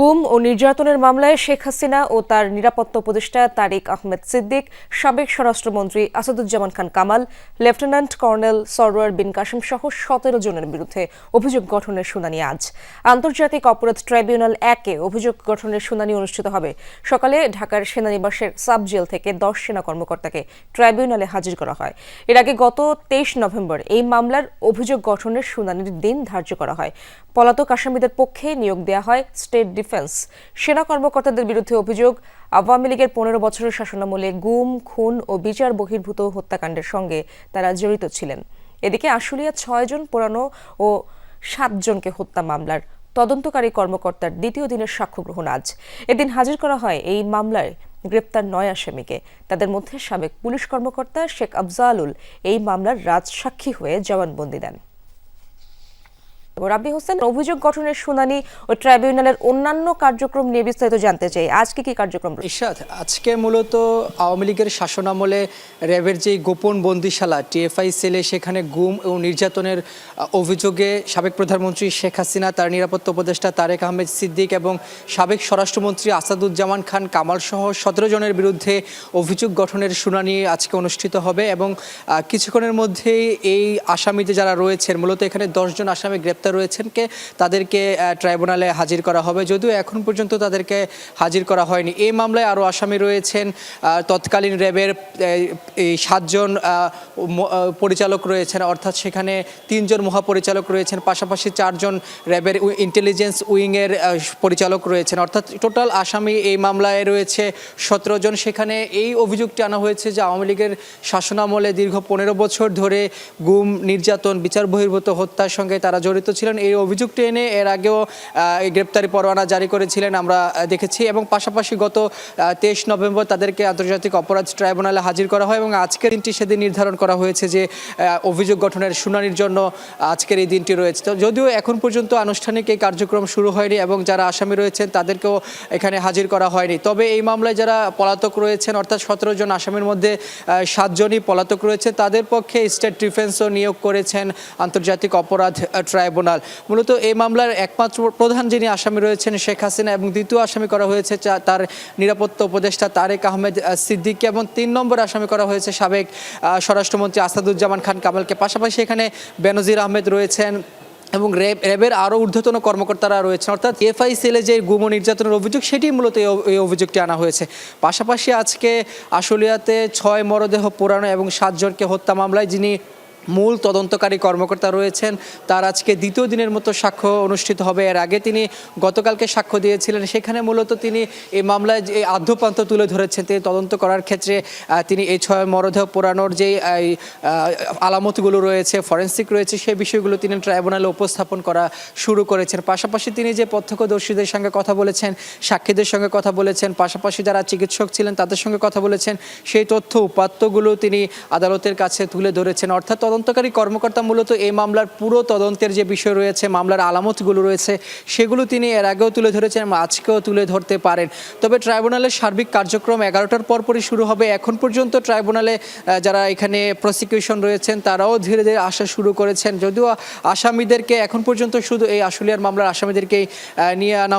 গুম ও নির্যাতনের মামলায় শেখ হাসিনা ও তার নিরাপত্তা উপদেষ্টা তারিক আহমেদ সিদ্দিক, সাবেক স্বরাষ্ট্রমন্ত্রী আসাদুজ্জামান খান কামাল, লেফটেন্যান্ট কর্নেল সরওয়ার বিন কাসিম সহ সতেরো জনের বিরুদ্ধে অভিযোগ গঠনের শুনানি আজ। আন্তর্জাতিক অপরাধ ট্রাইব্যুনাল একে অভিযোগ গঠনের শুনানি অনুষ্ঠিত হবে। সকালে ঢাকার সেনানিবাসের সাব জেল থেকে দশ সেনা কর্মকর্তাকে ট্রাইব্যুনালে হাজির করা হয়। এর আগে গত তেইশ নভেম্বর এই মামলার অভিযোগ গঠনের শুনানির দিন ধার্য করা হয়। পলাতক আসামিদের পক্ষে নিয়োগ দেওয়া হয় স্টেট ডিফেন্স। সেনা কর্মকর্তাদের বিরুদ্ধে অভিযোগ, আওয়ামী লীগের পনেরো বছরের শাসনামলে গুম, খুন ও বিচার বহির্ভূত হত্যাকাণ্ডের সঙ্গে তারা জড়িত ছিলেন। এদিকে আশুলিয়া ছয়জন পুরানো ও সাতজনকে হত্যা মামলার তদন্তকারী কর্মকর্তার দ্বিতীয় দিনের সাক্ষ্য গ্রহণ আজ। এদিন হাজির করা হয় এই মামলায় গ্রেপ্তার নয় আসামিকে তাদের মধ্যে সাবেক পুলিশ কর্মকর্তা শেখ আফজালুল এই মামলার রাজসাক্ষী হয়ে জবানবন্দি দেন। রাব্বি হোসেন, অভিযোগ গঠনের শুনানি ও ট্রাইব্যুনালের অন্যান্য কার্যক্রম নিয়ে বিস্তারিত জানতে চাই আজকে কি কার্যক্রম? ইশাদ আজকে মূলত আওয়ামী লীগের শাসনামলে র্যাবের যে গোপন বন্দিশালা, টিএফআই সেলে সেখানে গুম ও নির্যাতনের অভিযোগে সাবেক প্রধানমন্ত্রী শেখ হাসিনা, তার নিরাপত্তা উপদেষ্টা তারেক আহমেদ সিদ্দিক এবং সাবেক স্বরাষ্ট্রমন্ত্রী আসাদুজ্জামান খান কামাল সহ সতেরো জনের বিরুদ্ধে অভিযোগ গঠনের শুনানি আজকে অনুষ্ঠিত হবে এবং কিছুক্ষণের মধ্যেই এই আসামিতে যারা রয়েছেন, মূলত এখানে দশজন আসামি গ্রেপ্তার রয়েছেন কে, তাদেরকে ট্রাইব্যুনালে হাজির করা হবে। যদিও এখন পর্যন্ত তাদেরকে হাজির করা হয়নি। এই মামলায় আরও আসামি রয়েছেন তৎকালীন র্যাবের এই সাতজন পরিচালক রয়েছেন। অর্থাৎ সেখানে তিনজন মহাপরিচালক রয়েছেন। পাশাপাশি চারজন র্যাবের ইন্টেলিজেন্স উইংয়ের পরিচালক রয়েছেন। অর্থাৎ টোটাল আসামি এই মামলায় রয়েছে সতেরো জন। সেখানে এই অভিযোগটি আনা হয়েছে যে আওয়ামী লীগের শাসনামলে দীর্ঘ পনেরো বছর ধরে গুম, নির্যাতন, বিচার বহির্ভূত, হত্যার সঙ্গে তারা জড়িত ছিলেন এই অভিযোগটি এনে এর আগেও গ্রেপ্তারি পরোয়ানা জারি করেছিলেন আমরা দেখেছি এবং পাশাপাশি গত তেইশ নভেম্বর তাদেরকে আন্তর্জাতিক অপরাধ ট্রাইব্যুনালে হাজির করা হয় এবং আজকের দিনটি সেদিন নির্ধারণ করা হয়েছে যে অভিযোগ গঠনের শুনানির জন্য আজকের এই দিনটি রয়েছে। তো যদিও এখন পর্যন্ত আনুষ্ঠানিক এই কার্যক্রম শুরু হয়নি এবং যারা আসামি রয়েছেন তাদেরকেও এখানে হাজির করা হয়নি। তবে এই মামলায় যারা পলাতক রয়েছেন অর্থাৎ সতেরো জন আসামির মধ্যে সাতজনই পলাতক রয়েছে তাদের পক্ষে স্টেট ডিফেন্সও নিয়োগ করেছেন আন্তর্জাতিক অপরাধ আহ, ট্রাইব্যুনাল। মূলত এই মামলার একমাত্র প্রধান যিনি আসামি রয়েছেন শেখ হাসিনা এবং দ্বিতীয় আসামি করা হয়েছে তার নিরাপত্তা উপদেষ্টা তারেক আহমেদ আহ, সিদ্দিকী এবং তিন নম্বর আসামি করা হয়েছে সাবেক স্বরাষ্ট্রমন্ত্রী আসাদুজ্জামান খান কামালকে। পাশাপাশি এখানে বেনজির আহমেদ রয়েছেন এবং র্যাব র্যাবের আরও ঊর্ধ্বতন কর্মকর্তারা রয়েছেন। অর্থাৎ এফআই সেলে যে গুম নির্যাতনের অভিযোগ সেটি মূলত এই অভিযোগটি আনা হয়েছে। পাশাপাশি আজকে আশুলিয়াতে ছয় মরদেহ পোড়ানো এবং সাতজনকে হত্যা মামলায় যিনি মূল তদন্তকারী কর্মকর্তা রয়েছেন। তার আজকে দ্বিতীয় দিনের মতো সাক্ষ্য অনুষ্ঠিত হবে। এর আগে তিনি গতকালকে সাক্ষ্য দিয়েছিলেন। সেখানে মূলত তিনি এই মামলায় যে আদ্যপান্ত তুলে ধরেছেন, তিনি তদন্ত করার ক্ষেত্রে তিনি এই ছয় মরদেহ পোড়ানোর যে আলামতগুলো রয়েছে, ফরেন্সিক রয়েছে সেই বিষয়গুলো তিনি ট্রাইব্যুনালে উপস্থাপন করা শুরু করেছেন। পাশাপাশি তিনি যে প্রত্যক্ষদর্শীদের সঙ্গে কথা বলেছেন, সাক্ষীদের সঙ্গে কথা বলেছেন, পাশাপাশি যারা চিকিৎসক ছিলেন তাদের সঙ্গে কথা বলেছেন, সেই তথ্য উপাত্তগুলো তিনি আদালতের কাছে তুলে ধরেছেন। অর্থাৎ তদন্তকারী কর্মকর্তা মূলত এই মামলার পুরো তদন্তের যে বিষয় রয়েছে, মামলার আলামতগুলো রয়েছে, সেগুলো তিনি এর আগেও তুলে ধরেছেন এবং আজকেও তুলে ধরতে পারেন। তবে ট্রাইব্যুনালের সার্বিক কার্যক্রম এগারোটার পরপরই শুরু হবে। এখন পর্যন্ত ট্রাইব্যুনালে যারা এখানে প্রসিকিউশন রয়েছেন, তারাও ধীরে ধীরে আসা শুরু করেছেন। যদিও আসামিদেরকে এখন পর্যন্ত শুধু এই আশুলিয়ার মামলার আসামিদেরকেই নিয়ে আনা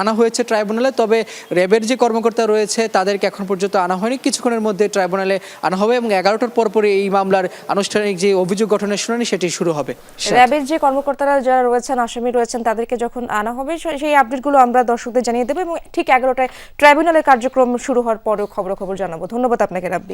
আনা হয়েছে ট্রাইব্যুনালে। তবে র্যাবের যে কর্মকর্তা রয়েছে, তাদেরকে এখন পর্যন্ত আনা হয়নি। কিছুক্ষণের মধ্যে ট্রাইব্যুনালে আনা হবে এবং এগারোটার পরপরই এই মামলার আনুষ্ঠানিক যে অভিযোগ গঠনের শুনানি সেটি শুরু হবে। র্যাবের যে কর্মকর্তারা যারা রয়েছেন, আসামি রয়েছেন, তাদেরকে যখন আনা হবে সেই আপডেটগুলো আমরা দর্শকদের জানিয়ে দেবো এবং ঠিক এগারোটায় ট্রাইব্যুনালের কার্যক্রম শুরু হওয়ার পরেও খবর খবর জানাব। ধন্যবাদ আপনাকে, রাব্বি।